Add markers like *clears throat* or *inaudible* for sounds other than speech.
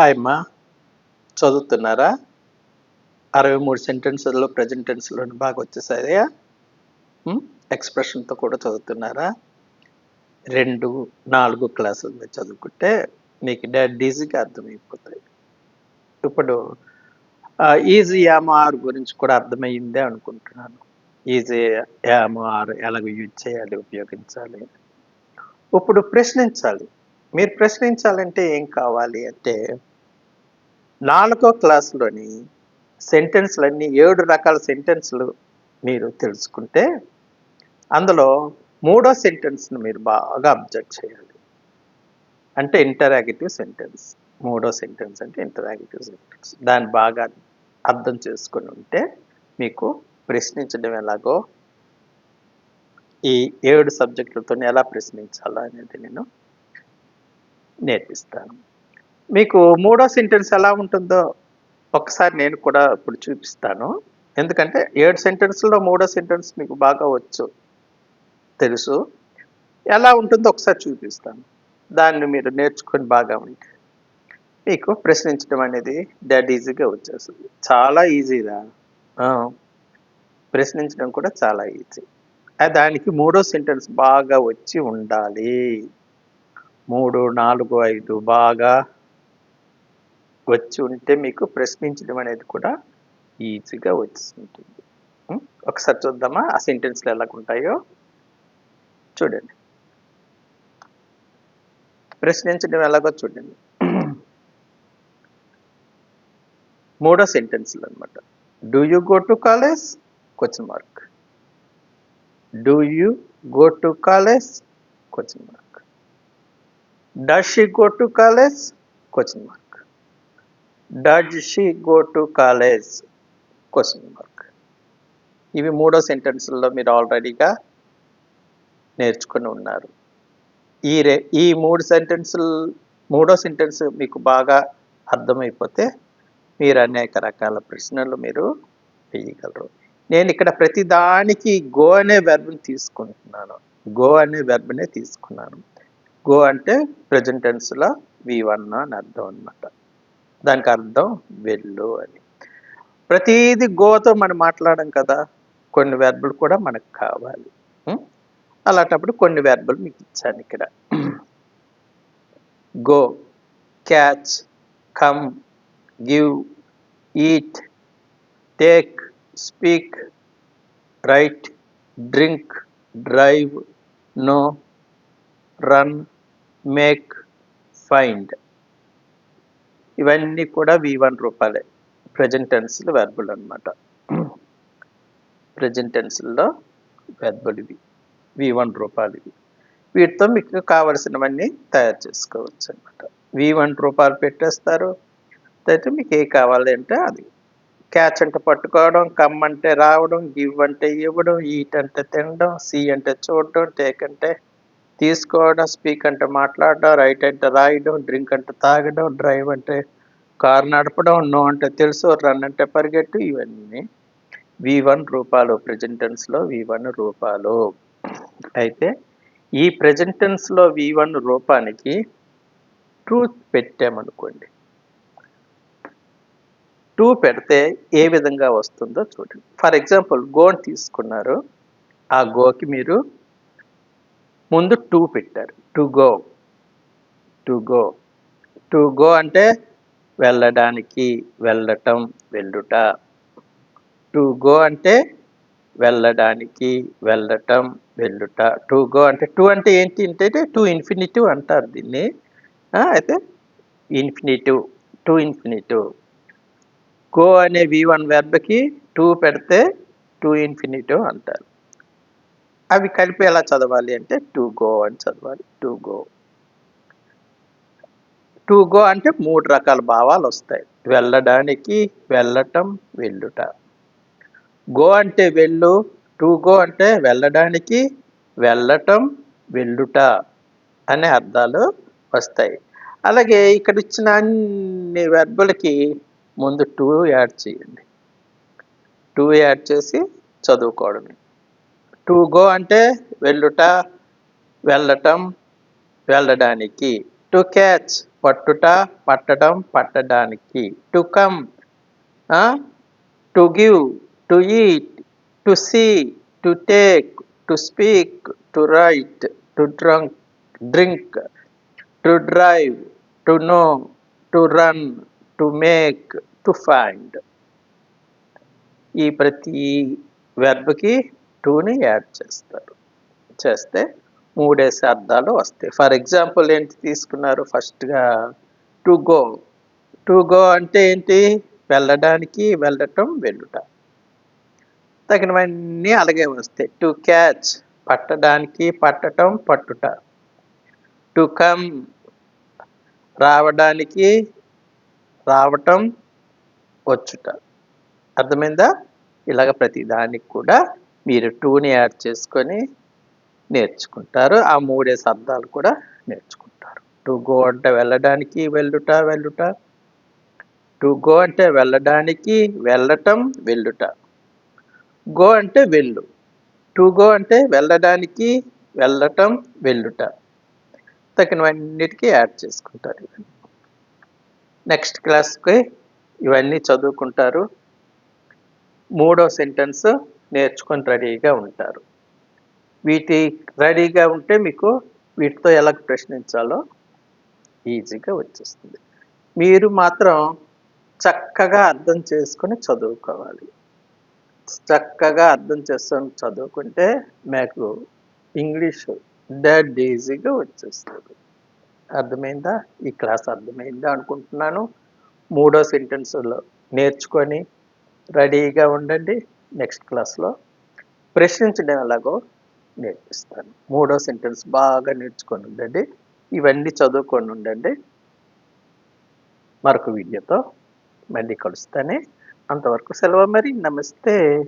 Hi అమ్మా. చదువుతున్నారా? అరవై మూడు సెంటెన్సుల్లో ప్రజెంట్ టెన్స్లో బాగా వచ్చేసాయా ఎక్స్ప్రెషన్తో కూడా చదువుతున్నారా? రెండు నాలుగు క్లాసులు మీరు చదువుకుంటే మీకు డెడ్ ఈజీగా అర్థమైపోతాయి. ఇప్పుడు ఈజీ యామార్ గురించి కూడా అర్థమైందే అనుకుంటున్నాను. ఈజీ యామార్ ఎలాగ యూజ్ చేయాలి ఉపయోగించాలి. ఇప్పుడు ప్రశ్నించాలి. మీరు ప్రశ్నించాలంటే ఏం కావాలి అంటే నాలుగో క్లాసులోని సెంటెన్స్లన్నీ ఏడు రకాల సెంటెన్స్లు మీరు తెలుసుకుంటే అందులో మూడో సెంటెన్స్ను మీరు బాగా అబ్జర్వ్ చేయాలి. అంటే ఇంటరాగేటివ్ సెంటెన్స్. మూడో సెంటెన్స్ అంటే ఇంటరాగేటివ్ సెంటెన్స్. దాన్ని బాగా అర్థం చేసుకుని ఉంటే మీకు ప్రశ్నించడం ఎలాగో ఈ ఏడు సబ్జెక్టులతో ఎలా ప్రశ్నించాలో అనేది నేను నేర్పిస్తాను. మీకు మూడో సెంటెన్స్ ఎలా ఉంటుందో ఒకసారి నేను కూడా ఇప్పుడు చూపిస్తాను. ఎందుకంటే ఏడు సెంటెన్స్లో మూడో సెంటెన్స్ మీకు బాగా వచ్చు తెలుసు. ఎలా ఉంటుందో ఒకసారి చూపిస్తాను. దాన్ని మీరు నేర్చుకొని బాగా ఉంటే. మీకు ప్రశ్నించడం అనేది డెడ్ ఈజీగా వచ్చేస్తుంది. చాలా ఈజీరా ప్రశ్నించడం కూడా చాలా ఈజీ దానికి మూడో సెంటెన్స్ బాగా వచ్చి ఉండాలి. మూడు నాలుగు ఐదు బాగా వచ్చి ఉంటే మీకు ప్రశ్నించడం అనేది కూడా ఈజీగా ఉంటుంది ఒకసారి చూద్దామా? ఆ సెంటెన్స్లు ఎలాగుంటాయో చూడండి. ప్రశ్నించడం ఎలాగో చూడండి. *clears throat* మూడో సెంటెన్స్లు అనమాట do you go to college question mark do you go to college question mark does you go to college question mark does she go to college question mark ఇవి మూడో సెంటెన్స్లో మీరు ఆల్రెడీగా నేర్చుకుని ఉన్నారు. ఈ రే ఈ మూడు సెంటెన్సులు మూడో సెంటెన్స్ మీకు బాగా అర్థమైపోతే మీరు అనేక రకాల ప్రశ్నలు మీరు వేయగలరు. నేను ఇక్కడ ప్రతిదానికి గో అనే వెర్బ్ని తీసుకుంటున్నాను. గో అనే వెర్బ్నే తీసుకున్నాను. గో అంటే ప్రజెంటెన్స్లో వి వన్ అని అర్థం అనమాట దానికి అర్థం వెళ్ళు అని. ప్రతీది గోతో మనం మాట్లాడడం కదా కొన్ని వెర్బులు కూడా మనకు కావాలి. అలాంటప్పుడు కొన్ని వెర్బులు మీకు ఇచ్చాను ఇక్కడ. Go catch come give eat take speak write drink drive know run make find ఇవన్నీ కూడా వి వన్ రూపాయలే. ప్రజెంట్ టెన్స్లు వెర్బుల్ అనమాట ప్రజెంట్ టెన్స్లో వెర్బుల్ ఇవి. వి వన్ రూపాయలు ఇవి. వీటితో మీకు కావలసినవన్నీ తయారు చేసుకోవచ్చు అనమాట వి వన్ రూపాయలు పెట్టేస్తారు. అయితే మీకు ఏ కావాలి అంటే అది. క్యాచ్ అంటే పట్టుకోవడం కమ్ అంటే రావడం గివ్ అంటే ఇవ్వడం ఈట్ అంటే తినడం సి అంటే చూడడం టేక్ అంటే తీసుకోవడం స్పీక్ అంటే మాట్లాడడం రైట్ అంటే రాయడం డ్రింక్ అంటే తాగడం డ్రైవ్ అంటే కార్ నడపడం నో అంటే తెలుసు రన్ అంటే పరిగెట్టు ఇవన్నీ వి వన్ రూపాలు ప్రజెంటెన్స్లో వి వన్ రూపాలు. అయితే ఈ ప్రజెంటెన్స్లో వి వన్ రూపానికి ట్రూత్ పెట్టామనుకోండి. టూ పెడితే ఏ విధంగా వస్తుందో చూడండి. ఫర్ ఎగ్జాంపుల్ గోన్ తీసుకున్నారు. ఆ గోకి మీరు ముందు టూ పెట్టారు. To go to go to go అంటే వెళ్ళడానికి వెళ్ళటం వెళ్ళుట. టు గో అంటే వెళ్ళడానికి వెళ్ళటం వెళ్ళుట. టు గో అంటే టూ అంటే ఏంటి అంటే టూ ఇన్ఫినిటివ్ అంటారు దీన్ని. అయితే ఇన్ఫినిటివ్ టూ ఇన్ఫినిటివ్ గో అనే వి వన్ వెర్బ్కి టూ పెడితే టూ ఇన్ఫినిటివ్ అంటారు. అవి కలిపి ఎలా చదవాలి అంటే టు గో అని చదవాలి. టు గో టు గో అంటే మూడు రకాల భావాలు వస్తాయి. వెళ్ళడానికి వెళ్ళటం వెళ్ళుట. గో అంటే వెళ్ళు టు గో అంటే వెళ్ళడానికి వెళ్ళటం వెళ్ళుట అనే అర్థాలు వస్తాయి. అలాగే ఇక్కడ ఇచ్చిన అన్ని వెర్బులకి ముందు టూ యాడ్ చేయండి. టూ యాడ్ చేసి చదువుకోవడమే. టు గో అంటే వెళ్ళుట వెళ్ళటం వెళ్ళడానికి. టు క్యాచ్ పట్టుట పట్టడం పట్టడానికి. To come to give to eat to see to take to speak to write to drunk drink to drive to know to run to make to find. ఈ ప్రతి వెర్బ్కి టూని add చేస్తారు. చేస్తే మూడేసి అర్థాలు వస్తాయి. ఫర్ ఎగ్జాంపుల్ ఏంటి తీసుకున్నారు? ఫస్ట్గా టు గో. టు గో అంటే ఏంటి? వెళ్ళడానికి వెళ్ళటం వెళ్ళుట. తగినవన్నీ అలాగే వస్తాయి. టు క్యాచ్ పట్టడానికి పట్టటం పట్టుట. టు కమ్ రావడానికి రావటం వచ్చుట. అర్థమైందా? ఇలాగ ప్రతిదానికి కూడా మీరు టూని యాడ్ చేసుకొని నేర్చుకుంటారు. ఆ మూడే శబ్దాలు కూడా నేర్చుకుంటారు. టు గో అంటే వెళ్ళడానికి వెళ్ళుట వెళ్ళుట. టు గో అంటే వెళ్ళడానికి వెళ్ళటం వెళ్ళుట. గో అంటే వెళ్ళు. టు గో అంటే వెళ్ళడానికి వెళ్ళటం వెళ్ళుట. తగినవన్నిటికీ యాడ్ చేసుకుంటారు నెక్స్ట్ క్లాస్కి ఇవన్నీ చదువుకుంటారు. మూడో సెంటెన్స్ నేర్చుకొని రెడీగా ఉంటారు. వీటి రెడీగా ఉంటే మీకు వీటితో ఎలా ప్రశ్నించాలో ఈజీగా వచ్చేస్తుంది. మీరు మాత్రం చక్కగా అర్థం చేసుకొని చదువుకోవాలి. చక్కగా అర్థం చేసుకొని చదువుకుంటే మీకు ఇంగ్లీష్ డెడ్ ఈజీగా వచ్చేస్తుంది. అర్థమైందా? ఈ క్లాస్ అర్థమైందా అనుకుంటున్నాను. మూడో సెంటెన్స్లో నేర్చుకొని రెడీగా ఉండండి. నెక్స్ట్ క్లాస్లో ప్రశ్నించడం ఎలాగో నేర్పిస్తాను. మూడో సెంటెన్స్ బాగా నేర్చుకొని ఉండండి. ఇవన్నీ చదువుకొని ఉండండి. మరొక వీడియోతో మళ్ళీ కలుస్తానే. అంతవరకు సెలవు మరి. నమస్తే.